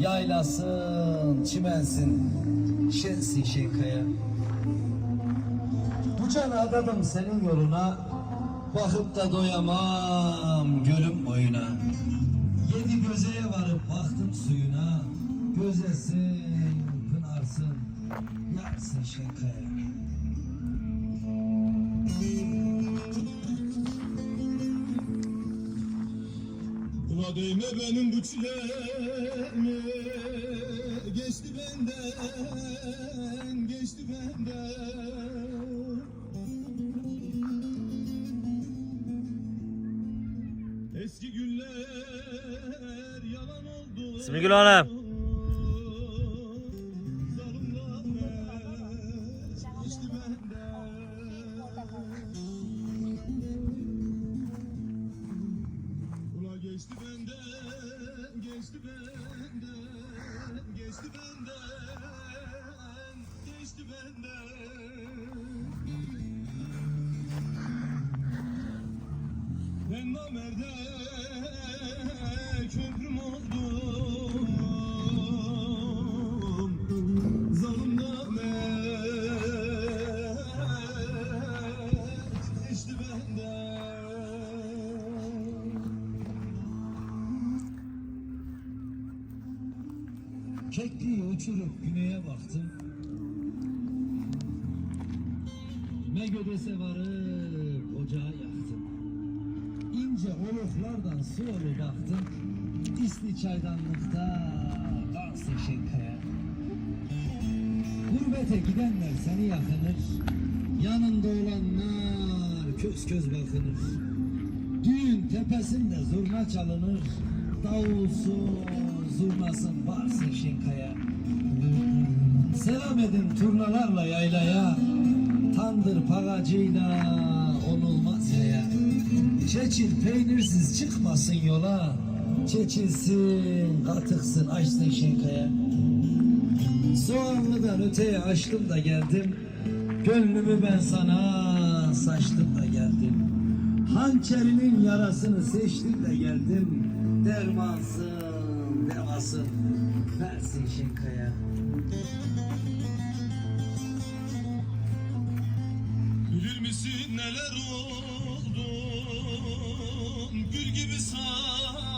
Yaylasın, çimensin, şensin şenkaya. Bu can adadım senin yoluna, bakıp da doyamam gölüm boyuna. Yedi gözeye varıp baktım suyuna, gözesin, pınarsın, yarsın şenkaya. Ula değme benim bu çileme? Geçti benden, geçti benden. Eski günler yalan oldu. Simigül Hanım. Geçti benden, geçti benden, geçti benden, geçti benden. Ben namerde Kekliği uçurup güneye baktım. Ne gödese varıp ocağı yaktım. İnce oluklardan su yolu baktım. İsli çaydanlıkta dansın şenkaya. Gurbete gidenler seni yakınır. Yanında olanlar köz köz bakınır. Düğün tepesinde zurna çalınır. Davulsun, zurnasın varsın şinkaya. Selam edin turnalarla yaylaya. Tandır pagacıyla onulmaz yaya. Çeçil peynirsiz çıkmasın yola. Çeçilsin, katıksın, açsın şinkaya. Soğanlıdan öteye açtım da geldim. Gönlümü ben sana saçtım da geldim. Hançerinin yarasını seçtim de geldim. Dermansın, devasın, versin şinkaya. Bilir misin neler oldu Gül gibi sararıp